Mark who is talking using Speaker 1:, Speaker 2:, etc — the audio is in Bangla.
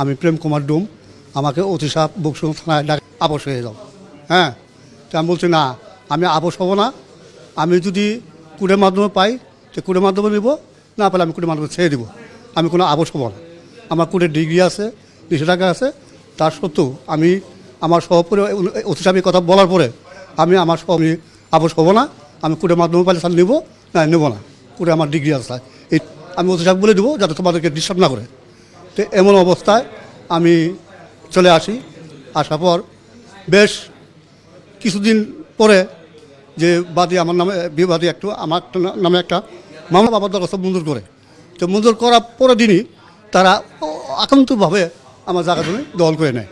Speaker 1: আমি প্রেম কুমার ডুম, আমাকে অতি বকসুম থানায় ডাক আপোষ হয়ে যাও। হ্যাঁ? তো আমি বলছি, না, আমি আপোষ হব না। আমি যদি কুড়ের মাধ্যমে পাই, তো কুড়ের মাধ্যমে নিব, না পেলে আমি কুড়ের মাধ্যমে ছেড়ে দিব। আমি কোনো আপোষ হব না। আমার কুড়ের ডিগ্রি আছে নিষেধাজ্ঞা আছে। তার সত্ত্বেও আমি আমার সহপরি অতি কথা বলার পরে আমি আমার আমি আপোষ হব না। আমি কুড়ের মাধ্যমে পাইলে তাহলে নেব, না নেব না। কুড়ে আমার ডিগ্রি আছে। এই, আমি অতি সাহেব বলে দেবো, যাতে তোমাদেরকে ডিস্টার্ব না করে। তো এমন অবস্থায় আমি চলে আসি। আসার পর বেশ কিছুদিন পরে যে বাদী আমার নামে বিবাদী একটু আমার নামে একটা মামলা বাবার দরখাস্ত মঞ্জুর করে। তো মঞ্জুর করার পরের দিনই তারা আকান্তভাবে আমার জায়গা জমি দখল করে নেয়।